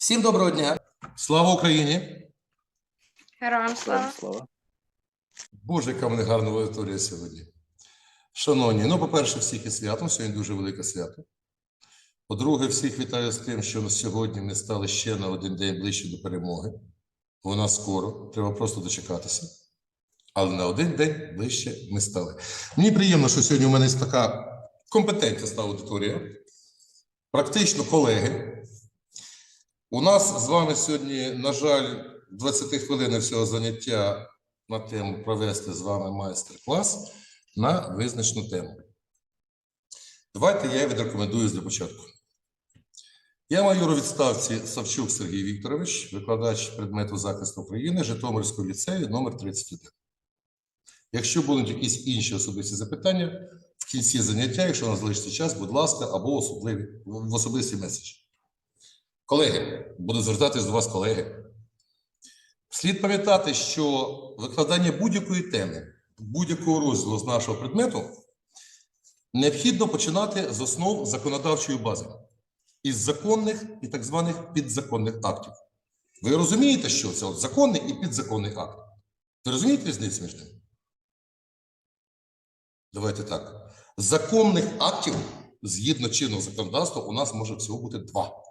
Всім доброго дня. Слава Україні! Героям Слава слава. Боже, яка в мене гарна аудиторія сьогодні. Шановні, ну, по-перше, всіх із святом, сьогодні дуже велике свято. По-друге, всіх вітаю з тим, що сьогодні ми стали ще на один день ближче до перемоги. Вона скоро, треба просто дочекатися. Але на один день ближче ми стали. Мені приємно, що сьогодні у мене є така компетентна аудиторія, практично колеги. У нас з вами сьогодні, на жаль, 20 хвилин всього заняття на тему провести з вами майстер-клас на визначену тему. Давайте я відрекомендую для початку. Я майор у відставці Савчук Сергій Вікторович, викладач предмету захисту України Житомирського ліцею номер 31. Якщо будуть якісь інші особисті запитання, в кінці заняття, якщо у нас залишиться час, будь ласка, або особливі, в особисті меседжі. Колеги, буду звертатись до вас, колеги. Слід пам'ятати, що викладання будь-якої теми, будь-якого розділу з нашого предмету необхідно починати з основ законодавчої бази, із законних і так званих підзаконних актів. Ви розумієте, що це от законний і підзаконний акт? Ви розумієте різницю між ними? Давайте так. Законних актів згідно чинного законодавства у нас може всього бути два.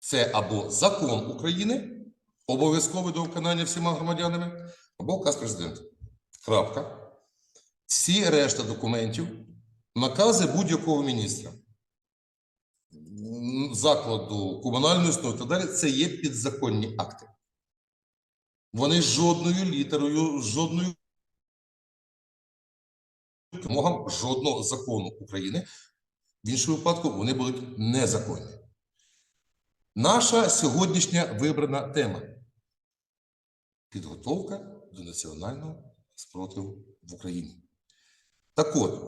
Це або закон України, обов'язковий до виконання всіма громадянами, або указ президента. Крапка. Всі решта документів, накази будь-якого міністра, закладу, комунальної установи і так далі, це є підзаконні акти. Вони жодною літерою, жодною вимогам жодного закону України. В іншому випадку вони будуть незаконні. Наша сьогоднішня вибрана тема підготовка до національного спротиву в Україні. Так от,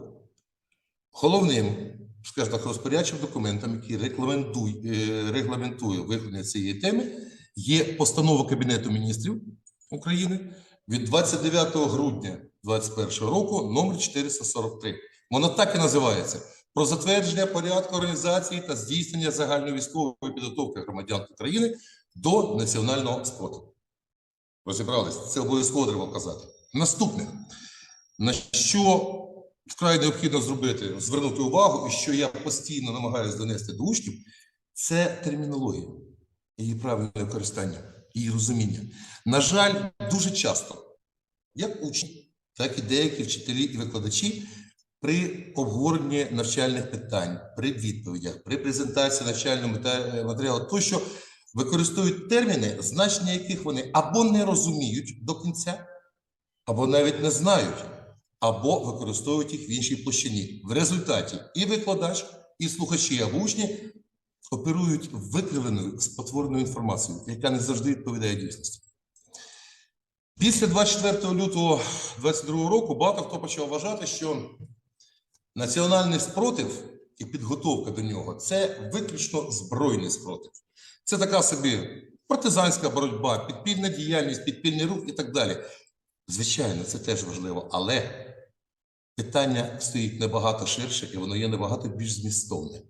головним, скажімо так, розпорядчим документом, який регламентує, е, регламентує виконання цієї теми, є постанова Кабінету міністрів України від 29 грудня 2021 року номер 443. Вона так і називається про затвердження порядку організації та здійснення загальної військової підготовки громадян України до національного спротиву. Розібрались, це обов'язково треба вказати. Наступне, на що вкрай необхідно зробити, звернути увагу, і що я постійно намагаюся донести до учнів, це термінологія, її правильне використання, її розуміння. На жаль, дуже часто, як учні, так і деякі вчителі і викладачі при обговоренні навчальних питань, при відповідях, при презентації навчального мета- матеріалу, тощо використовують терміни, значення яких вони або не розуміють до кінця, або навіть не знають, або використовують їх в іншій площині. В результаті і викладач, і слухачі або учні оперують викривленою спотвореною інформацією, яка не завжди відповідає дійсності. Після 24 лютого 2022 року багато хто почав вважати, що національний спротив і підготовка до нього це виключно збройний спротив. Це така собі партизанська боротьба, підпільна діяльність, підпільний рух і так далі. Звичайно, це теж важливо, але питання стоїть набагато ширше і воно є набагато більш змістовне.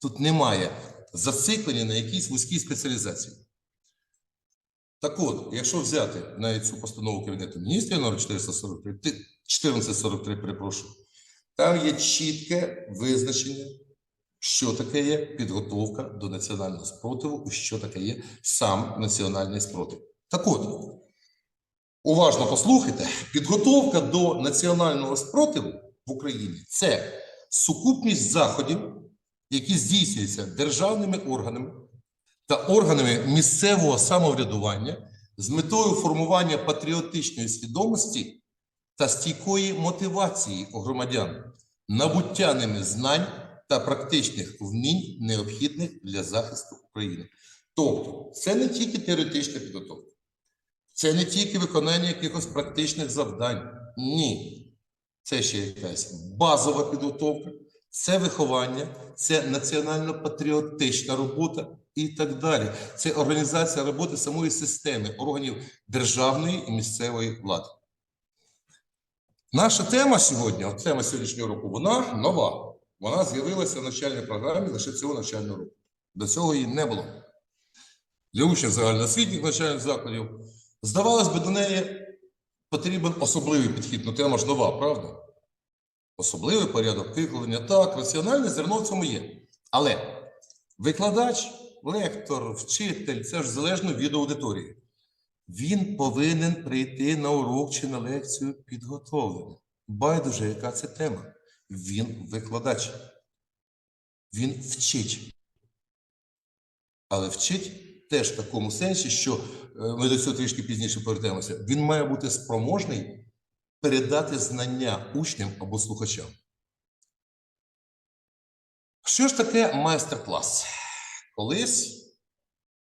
Тут немає зациклення на якійсь вузькій спеціалізації. Так от, якщо взяти навіть цю постанову Кабінету міністрів номер 443, 1443, перепрошую, там є чітке визначення, що таке є підготовка до національного спротиву і що таке є сам національний спротив. Так от, уважно послухайте, підготовка до національного спротиву в Україні це сукупність заходів, які здійснюються державними органами та органами місцевого самоврядування з метою формування патріотичної свідомості та стійкої мотивації громадян, набуття ними знань та практичних вмінь, необхідних для захисту України. Тобто, це не тільки теоретична підготовка, це не тільки виконання якихось практичних завдань. Ні. Це ще якась базова підготовка, це виховання, це національно-патріотична робота і так далі. Це організація роботи самої системи органів державної і місцевої влади. Наша тема сьогодні, тема сьогоднішнього року, вона нова. Вона з'явилася в навчальній програмі лише цього навчального року. До цього її не було. для учнів загальноосвітніх навчальних закладів. Здавалось би, до неї потрібен особливий підхід. Ну, тема ж нова, правда? Особливий порядок викладення. Так, раціональне зерно в цьому є. Але викладач, лектор, вчитель це ж залежно від аудиторії. Він повинен прийти на урок чи на лекцію підготовленим. Байдуже, яка це тема. Він викладач. Він вчить. Але вчить теж в такому сенсі, що е, ми до цього трішки пізніше повертаємося. Він має бути спроможний передати знання учням або слухачам. Що ж таке майстер-клас? Колись,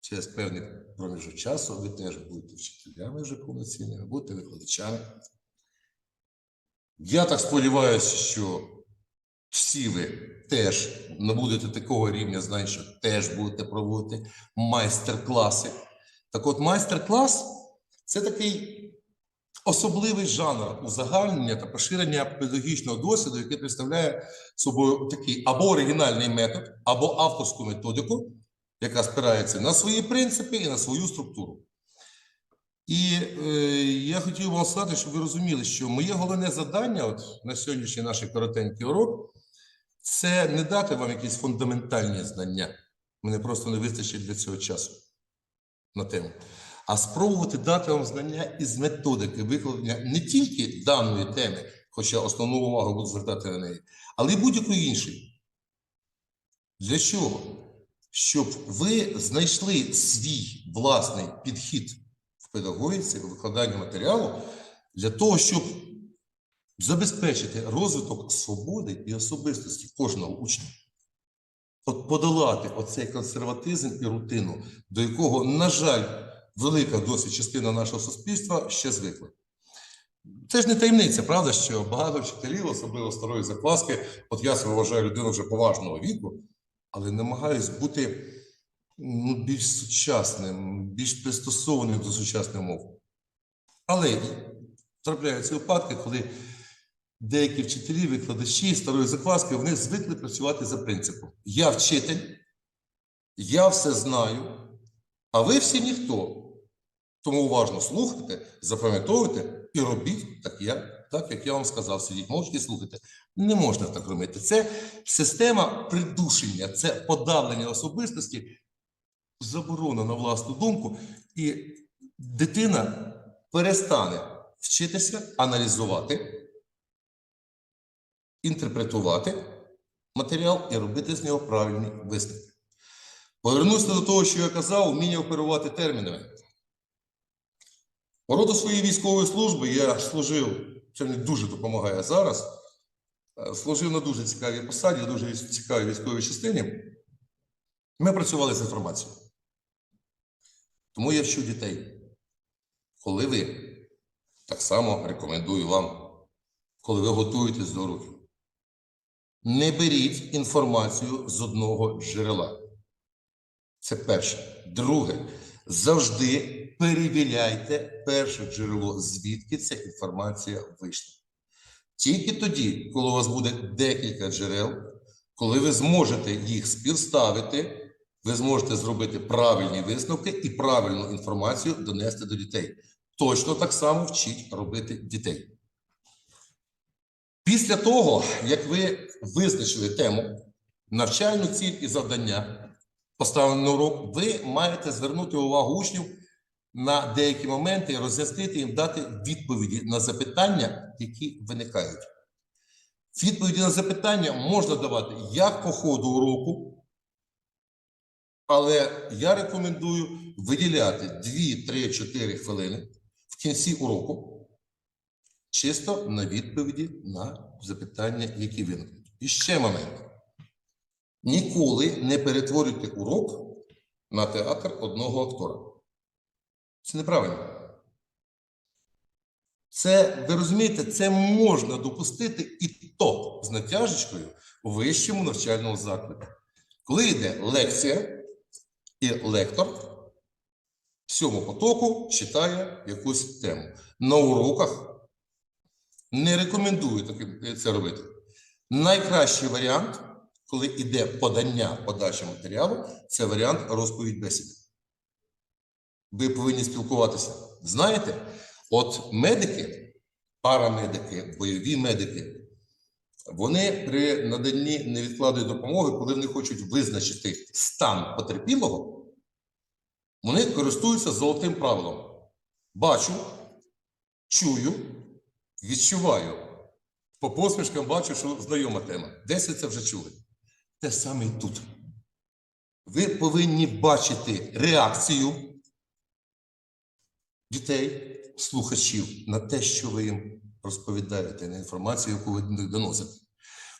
через певний проміжок часу, ви теж будете вчителями вже повноцінними, будете викладачами. Я так сподіваюся, що всі ви теж набудете такого рівня знань, що теж будете проводити майстер-класи. Так от, майстер-клас це такий особливий жанр узагальнення та поширення педагогічного досвіду, який представляє собою такий або оригінальний метод, або авторську методику, яка спирається на свої принципи і на свою структуру. І е, я хотів вам сказати, щоб ви розуміли, що моє головне завдання от, на сьогоднішній наш коротенький урок це не дати вам якісь фундаментальні знання. Мене просто не вистачить для цього часу на тему. А спробувати дати вам знання із методики викладення не тільки даної теми, хоча основну увагу буду звертати на неї, але й будь-якої іншої. Для чого? Щоб ви знайшли свій власний підхід в педагогіці, у викладанні матеріалу, для того, щоб забезпечити розвиток свободи і особистості кожного учня. От подолати оцей консерватизм і рутину, до якого, на жаль, велика досить частина нашого суспільства ще звикла. Це ж не таємниця, правда, що багато вчителів, особливо старої закваски, от я себе вважаю людину вже поважного віку, але намагаюсь бути ну, більш сучасним, більш пристосованим до сучасних мов. Але трапляються випадки, коли деякі вчителі, викладачі старої закваски, вони звикли працювати за принципом: я вчитель, я все знаю, а ви всі ніхто. Тому уважно слухайте, запам'ятовуйте і робіть так, я, так, як я вам сказав. Сидіть мовчки слухайте. Не можна так робити. Це система придушення, це подавлення особистості, заборона на власну думку, і дитина перестане вчитися аналізувати, інтерпретувати матеріал і робити з нього правильні висновки. Повернуся до того, що я казав, вміння оперувати термінами. По роду своєї військової служби я служив, це мені дуже допомагає зараз. Е, Служив на дуже цікавій посаді, на дуже цікавій військовій частині. Ми працювали з інформацією. Тому я вчу дітей. Коли ви, так само рекомендую вам, коли ви готуєтесь до уроків, не беріть інформацію з одного джерела. Це перше. Друге, завжди перевіряйте перше джерело, звідки ця інформація вийшла. Тільки тоді, коли у вас буде декілька джерел, коли ви зможете їх співставити, ви зможете зробити правильні висновки і правильну інформацію донести до дітей. Точно так само вчіть робити дітей. Після того, як ви визначили тему, навчальну ціль і завдання, поставлені на урок, ви маєте звернути увагу учнів на деякі моменти роз'яснити їм, дати відповіді на запитання, які виникають. Відповіді на запитання можна давати як по ходу уроку, але я рекомендую виділяти 2, 3, 4 хвилини в кінці уроку чисто на відповіді на запитання, які виникнуть. І ще момент. Ніколи не перетворюйте урок на театр одного актора. Це неправильно. Це, ви розумієте, це можна допустити і то з натяжечкою у вищому навчальному закладі. Коли йде лекція, і лектор в цьому потоку читає якусь тему. На уроках не рекомендую таки- це робити. Найкращий варіант, коли йде подання подача матеріалу, це варіант розповідь бесіди. Ви повинні спілкуватися. Знаєте, от медики, парамедики, бойові медики, вони при наданні невідкладної допомоги, коли вони хочуть визначити стан потерпілого, вони користуються золотим правилом. Бачу, чую, відчуваю. По посмішкам бачу, що знайома тема. Десь ви це вже чули. Те саме і тут. Ви повинні бачити реакцію дітей, слухачів на те, що ви їм розповідаєте, на інформацію, яку ви доносите.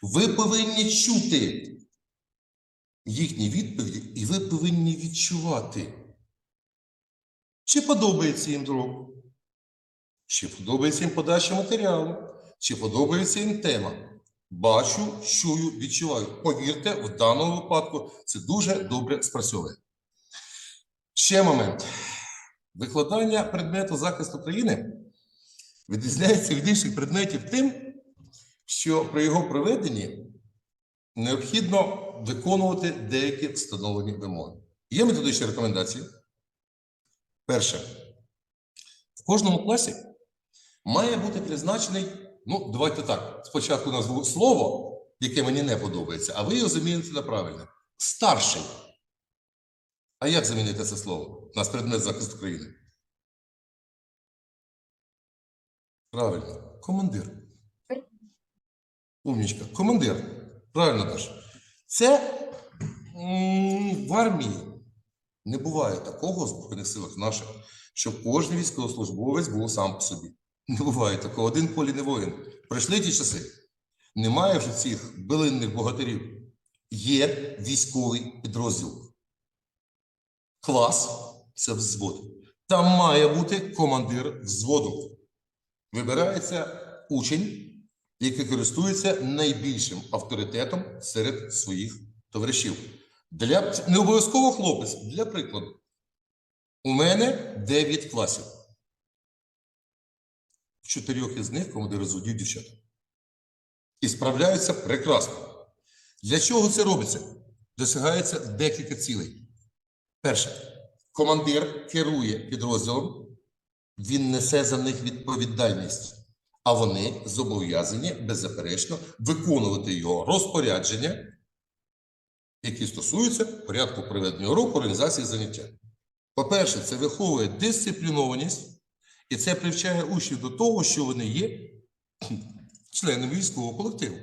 Ви повинні чути їхні відповіді, і ви повинні відчувати, чи подобається їм дрог, чи подобається їм подача матеріалу, чи подобається їм тема. Бачу, чую, відчуваю. Повірте, в даному випадку це дуже добре спрацьовує. Ще момент. Викладання предмету захисту країни відрізняється від інших предметів тим, що при його проведенні необхідно виконувати деякі встановлені вимоги. Є методичні рекомендації. Перше, в кожному класі має бути призначений, ну, давайте так, спочатку назву слово, яке мені не подобається, а ви його заміните на правильне. Старший. А як замінити це слово? У нас предмет захисту країни. Правильно, командир. Умнічка. Командир. Правильно Даш. Це в армії не буває такого в Збройних силах наших, щоб кожен військовослужбовець був сам по собі. Не буває такого. Один полі не воїн. Пройшли ті часи. Немає вже цих билинних богатирів. Є військовий підрозділ. Клас це взвод. Там має бути командир взводу. Вибирається учень, який користується найбільшим авторитетом серед своїх товаришів. Для, не обов'язково хлопець, для прикладу. У мене 9 класів. В чотирьох із них командири зводів дівчат. І справляються прекрасно. Для чого це робиться? Досягається декілька цілей. Перше, командир керує підрозділом, він несе за них відповідальність, а вони зобов'язані беззаперечно виконувати його розпорядження, які стосуються порядку проведення уроку, організації заняття. По-перше, це виховує дисциплінованість, і це привчає учнів до того, що вони є членами військового колективу.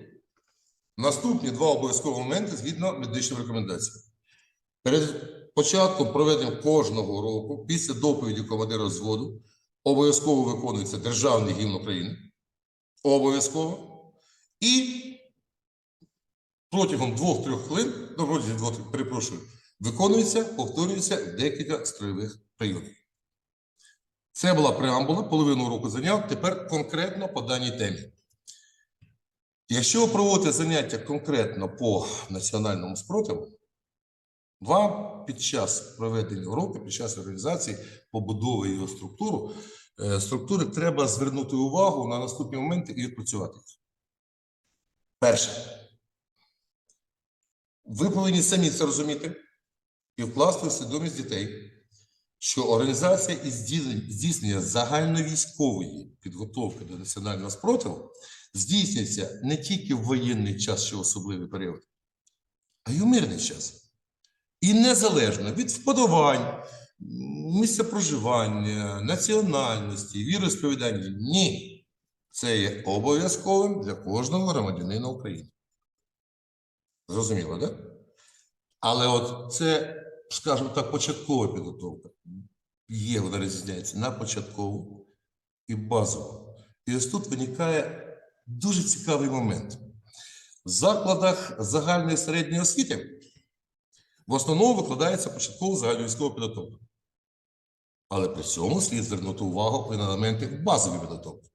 Наступні два обов'язкові моменти згідно медичним рекомендаціям. Перед початком проведення кожного року, після доповіді командира взводу, обов'язково виконується Державний гімн України. Обов'язково. І протягом двох-трьох хвилин, ну, протягом двох, перепрошую, виконується, повторюється декілька строєвих прийомів. Це була преамбула, половину року зайняв. Тепер конкретно по даній темі. Якщо ви проводите заняття конкретно по національному спротиву, вам під час проведення уроку, під час організації, побудови його структуру, е, структури треба звернути увагу на наступні моменти і відпрацювати. їх. Перше. Ви повинні самі це розуміти і вкласти в свідомість дітей, що організація і здійснення- загальновійськової підготовки до національного спротиву здійснюється не тільки в воєнний час чи особливий період, а й у мирний час. І незалежно від вподобань, місця проживання, національності, віросповідання. Ні. Це є обов'язковим для кожного громадянина України. Зрозуміло, так? Але от це, скажімо так, початкова підготовка. Є, вона розрізняється на початкову і базову. І ось тут виникає дуже цікавий момент. В закладах загальної середньої освіти в основному викладається початкова загальновійськова підготовка. Але при цьому слід звернути увагу і на елементи базової підготовки.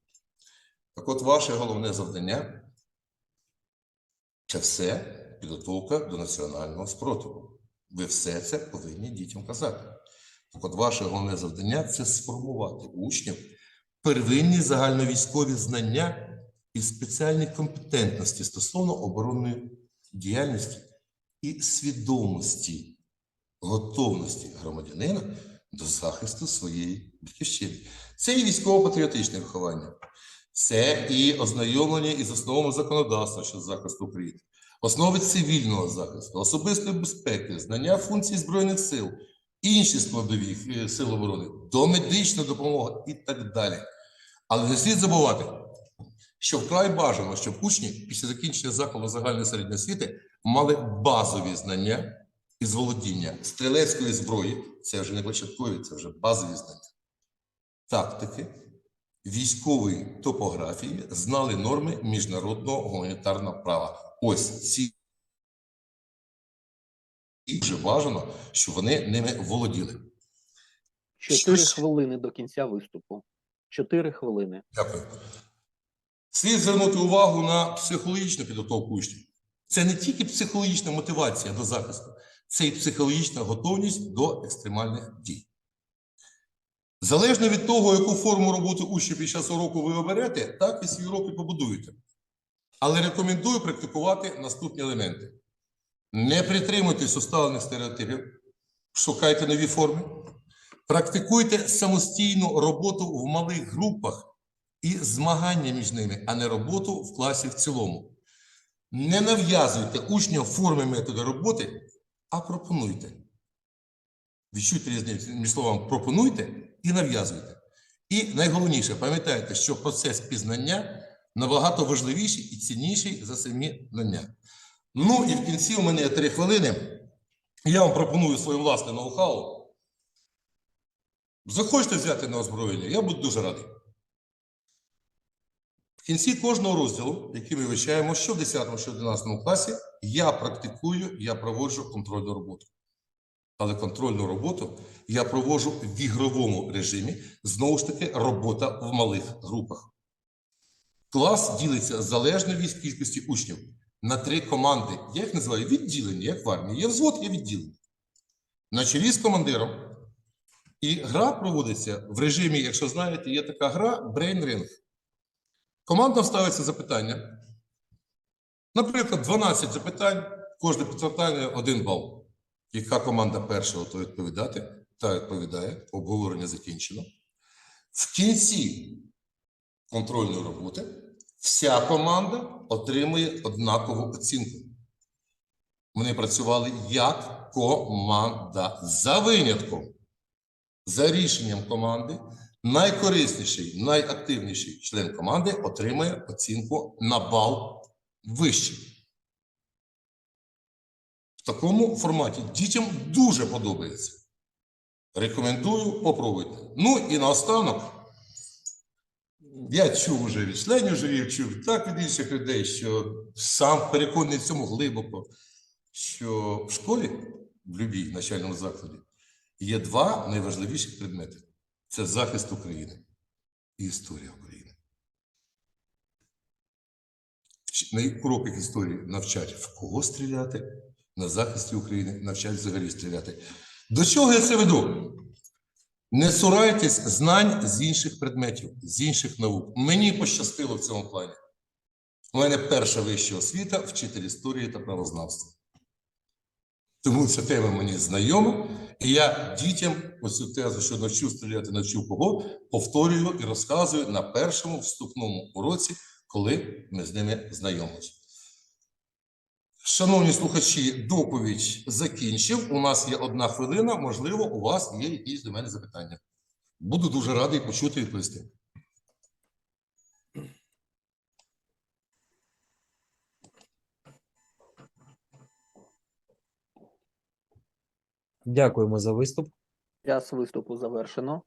Так от, ваше головне завдання це все підготовка до національного спротиву. Ви все це повинні дітям казати. Так от, ваше головне завдання це сформувати учнів первинні загальновійськові знання і спеціальні компетентності стосовно оборонної діяльності і свідомості, готовності громадянина до захисту своєї батьківщини. Це і військово-патріотичне виховання, це і ознайомлення із основами законодавства щодо захисту України, основи цивільного захисту, особистої безпеки, знання функцій Збройних сил, інші складові е, сил оборони, домедична допомога і так далі. Але не слід забувати, що вкрай бажано, щоб учні після закінчення закладу загальної середньої освіти мали базові знання із володіння стрілецької зброї, це вже не початкові, це вже базові знання, тактики, військової топографії, знали норми міжнародного гуманітарного права. Ось ці і вже бажано, щоб вони ними володіли. Чотири хвилини до кінця виступу. Чотири хвилини. Дякую. Слід звернути увагу на психологічну підготовку учнів. Це не тільки психологічна мотивація до захисту, це і психологічна готовність до екстремальних дій. Залежно від того, яку форму роботи учнів під час уроку ви оберете, так і свій урок і побудуєте. Але рекомендую практикувати наступні елементи: не притримуйтесь усталених стереотипів, шукайте нові форми, практикуйте самостійну роботу в малих групах і змагання між ними, а не роботу в класі в цілому. Не нав'язуйте учням форми методи роботи, а пропонуйте. Відчуйте різницю між словами пропонуйте і нав'язуйте. І найголовніше, пам'ятайте, що процес пізнання набагато важливіший і цінніший за самі знання. Ну і в кінці у мене є три хвилини. Я вам пропоную своє власне ноу-хау. Захочете взяти на озброєння, я буду дуже радий. Кінці кожного розділу, який ми вивчаємо, що в 10, що в 11 класі, я практикую, я проводжу контрольну роботу. Але контрольну роботу я проводжу в ігровому режимі, знову ж таки, робота в малих групах. Клас ділиться залежно від кількості учнів на три команди. Я їх називаю відділення, як в армії. Є взвод, є відділення. На чолі з командиром. І гра проводиться в режимі, якщо знаєте, є така гра Brain Ring. Командам ставиться запитання. Наприклад, 12 запитань, кожне запитання один бал. Яка команда першого, то відповідати, та відповідає, обговорення закінчено. В кінці контрольної роботи вся команда отримує однакову оцінку. Вони працювали як команда за винятком. За рішенням команди найкорисніший, найактивніший член команди отримає оцінку на бал вище. В такому форматі дітям дуже подобається. Рекомендую, попробуйте. Ну і наостанок, я чув уже від членів журі, чув так від інших людей, що сам переконаний цьому глибоко, що в школі, в будь-якій навчальному закладі, є два найважливіших предмети: це захист України і історія України. На уроках історії навчать в кого стріляти, на захисті України навчать взагалі стріляти. До чого я це веду? Не цурайтесь знань з інших предметів, з інших наук. Мені пощастило в цьому плані. У мене перша вища освіта вчитель історії та правознавства. Тому ця тема мені знайома, і я дітям оцю тезу, що навчив стріляти, навчив кого, повторюю і розказую на першому вступному уроці, коли ми з ними знайомимося. Шановні слухачі, доповідь закінчив. У нас є одна хвилина. Можливо, у вас є якісь до мене запитання. Буду дуже радий почути відповісти. Дякуємо за виступ. Час виступу завершено.